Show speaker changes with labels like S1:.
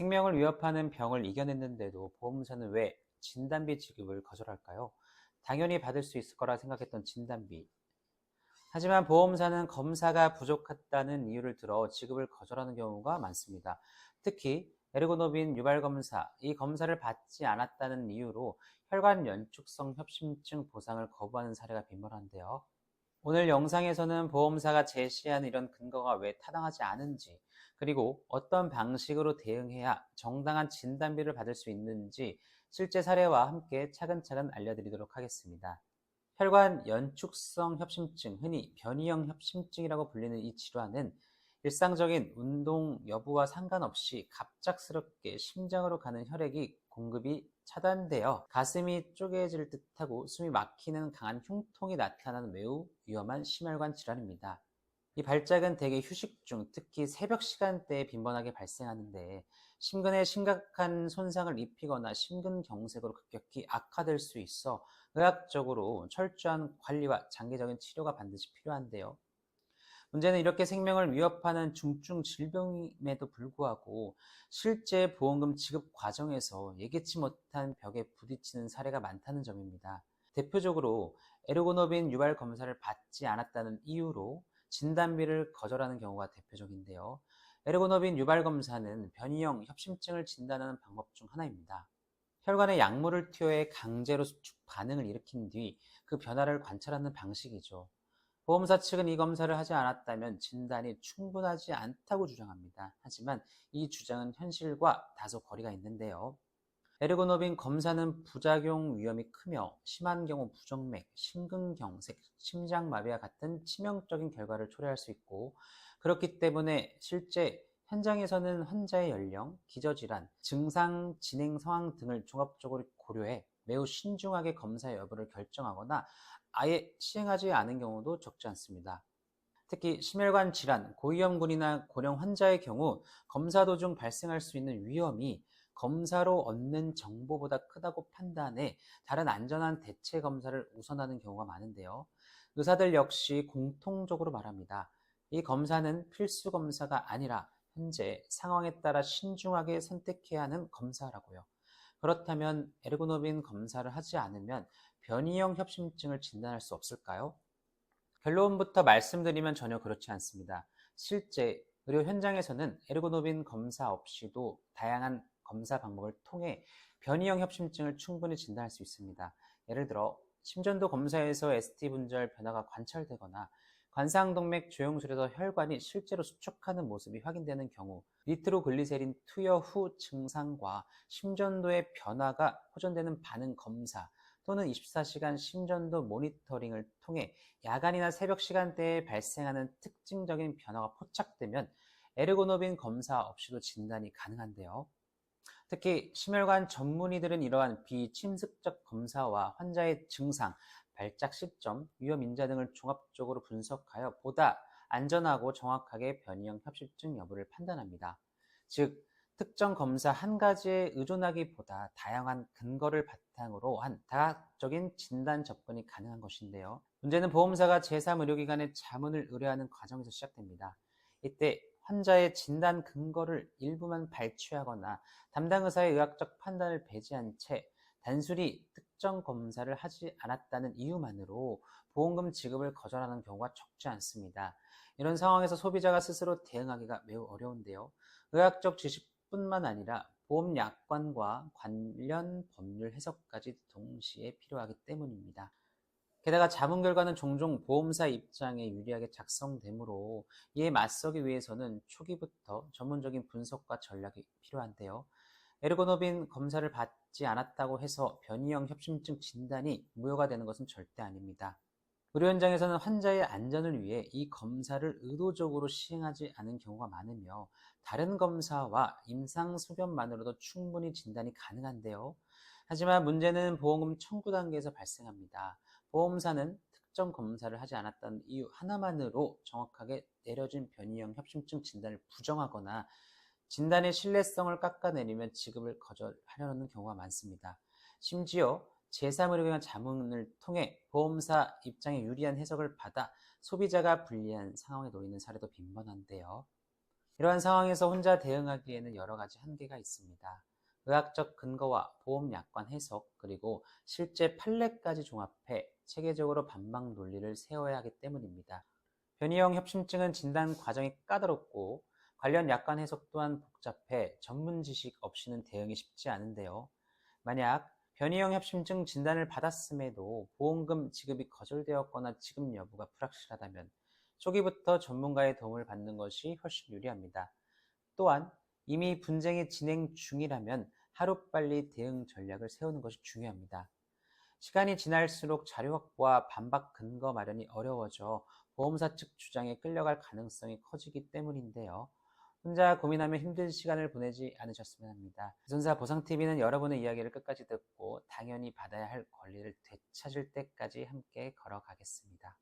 S1: 생명을 위협하는 병을 이겨냈는데도 보험사는 왜 진단비 지급을 거절할까요? 당연히 받을 수 있을 거라 생각했던 진단비. 하지만 보험사는 검사가 부족했다는 이유를 들어 지급을 거절하는 경우가 많습니다. 특히 에르고노빈 유발 검사, 이 검사를 받지 않았다는 이유로 혈관 연축성 협심증 보상을 거부하는 사례가 빈번한데요. 오늘 영상에서는 보험사가 제시한 이런 근거가 왜 타당하지 않은지, 그리고 어떤 방식으로 대응해야 정당한 진단비를 받을 수 있는지 실제 사례와 함께 차근차근 알려드리도록 하겠습니다. 혈관 연축성 협심증, 흔히 변이형 협심증이라고 불리는 이 질환은 일상적인 운동 여부와 상관없이 갑작스럽게 심장으로 가는 혈액이 공급이 차단되어 가슴이 쪼개질 듯하고 숨이 막히는 강한 흉통이 나타나는 매우 위험한 심혈관 질환입니다. 이 발작은 대개 휴식 중, 특히 새벽 시간대에 빈번하게 발생하는데 심근에 심각한 손상을 입히거나 심근경색으로 급격히 악화될 수 있어 의학적으로 철저한 관리와 장기적인 치료가 반드시 필요한데요. 문제는 이렇게 생명을 위협하는 중증 질병임에도 불구하고 실제 보험금 지급 과정에서 예기치 못한 벽에 부딪히는 사례가 많다는 점입니다. 대표적으로 에르고노빈 유발 검사를 받지 않았다는 이유로 진단비를 거절하는 경우가 대표적인데요. 에르고노빈 유발 검사는 변이형 협심증을 진단하는 방법 중 하나입니다. 혈관에 약물을 투여해 강제로 수축 반응을 일으킨 뒤 그 변화를 관찰하는 방식이죠. 보험사 측은 이 검사를 하지 않았다면 진단이 충분하지 않다고 주장합니다. 하지만 이 주장은 현실과 다소 거리가 있는데요. 에르고노빈 검사는 부작용 위험이 크며 심한 경우 부정맥, 심근경색, 심장마비와 같은 치명적인 결과를 초래할 수 있고 그렇기 때문에 실제 현장에서는 환자의 연령, 기저질환, 증상 진행 상황 등을 종합적으로 고려해 매우 신중하게 검사 여부를 결정하거나 아예 시행하지 않은 경우도 적지 않습니다. 특히 심혈관 질환, 고위험군이나 고령 환자의 경우 검사 도중 발생할 수 있는 위험이 검사로 얻는 정보보다 크다고 판단해 다른 안전한 대체 검사를 우선하는 경우가 많은데요. 의사들 역시 공통적으로 말합니다. 이 검사는 필수 검사가 아니라 현재 상황에 따라 신중하게 선택해야 하는 검사라고요. 그렇다면 에르고노빈 검사를 하지 않으면 변이형 협심증을 진단할 수 없을까요? 결론부터 말씀드리면 전혀 그렇지 않습니다. 실제 의료 현장에서는 에르고노빈 검사 없이도 다양한 검사 방법을 통해 변이형 협심증을 충분히 진단할 수 있습니다. 예를 들어 심전도 검사에서 ST 분절 변화가 관찰되거나 관상동맥 조영술에서 혈관이 실제로 수축하는 모습이 확인되는 경우 니트로글리세린 투여 후 증상과 심전도의 변화가 호전되는 반응 검사 또는 24시간 심전도 모니터링을 통해 야간이나 새벽 시간대에 발생하는 특징적인 변화가 포착되면 에르고노빈 검사 없이도 진단이 가능한데요. 특히 심혈관 전문의들은 이러한 비침습적 검사와 환자의 증상, 발작 시점, 위험 인자 등을 종합적으로 분석하여 보다 안전하고 정확하게 변이형 협심증 여부를 판단합니다. 즉, 특정 검사 한 가지에 의존하기보다 다양한 근거를 바탕으로 한 다각적인 진단 접근이 가능한 것인데요. 문제는 보험사가 제3의료기관에 자문을 의뢰하는 과정에서 시작됩니다. 이때 환자의 진단 근거를 일부만 발췌하거나 담당 의사의 의학적 판단을 배제한 채 단순히 특정 검사를 하지 않았다는 이유만으로 보험금 지급을 거절하는 경우가 적지 않습니다. 이런 상황에서 소비자가 스스로 대응하기가 매우 어려운데요. 의학적 지식뿐만 아니라 보험 약관과 관련 법률 해석까지 동시에 필요하기 때문입니다. 게다가 자문 결과는 종종 보험사 입장에 유리하게 작성되므로 이에 맞서기 위해서는 초기부터 전문적인 분석과 전략이 필요한데요. 에르고노빈 검사를 받지 않았다고 해서 변이형 협심증 진단이 무효가 되는 것은 절대 아닙니다. 의료 현장에서는 환자의 안전을 위해 이 검사를 의도적으로 시행하지 않은 경우가 많으며 다른 검사와 임상 소견만으로도 충분히 진단이 가능한데요. 하지만 문제는 보험금 청구 단계에서 발생합니다. 보험사는 특정 검사를 하지 않았다는 이유 하나만으로 정확하게 내려진 변이형 협심증 진단을 부정하거나 진단의 신뢰성을 깎아내리면 지급을 거절하려는 경우가 많습니다. 심지어 제3의료기관 자문을 통해 보험사 입장에 유리한 해석을 받아 소비자가 불리한 상황에 놓이는 사례도 빈번한데요. 이러한 상황에서 혼자 대응하기에는 여러 가지 한계가 있습니다. 의학적 근거와 보험 약관 해석, 그리고 실제 판례까지 종합해 체계적으로 반박 논리를 세워야 하기 때문입니다. 변이형 협심증은 진단 과정이 까다롭고 관련 약관 해석 또한 복잡해 전문 지식 없이는 대응이 쉽지 않은데요. 만약 변이형 협심증 진단을 받았음에도 보험금 지급이 거절되었거나 지급 여부가 불확실하다면 초기부터 전문가의 도움을 받는 것이 훨씬 유리합니다. 또한 이미 분쟁이 진행 중이라면 하루빨리 대응 전략을 세우는 것이 중요합니다. 시간이 지날수록 자료 확보와 반박 근거 마련이 어려워져 보험사 측 주장에 끌려갈 가능성이 커지기 때문인데요. 혼자 고민하며 힘든 시간을 보내지 않으셨으면 합니다. 손사 보상TV는 여러분의 이야기를 끝까지 듣고 당연히 받아야 할 권리를 되찾을 때까지 함께 걸어가겠습니다.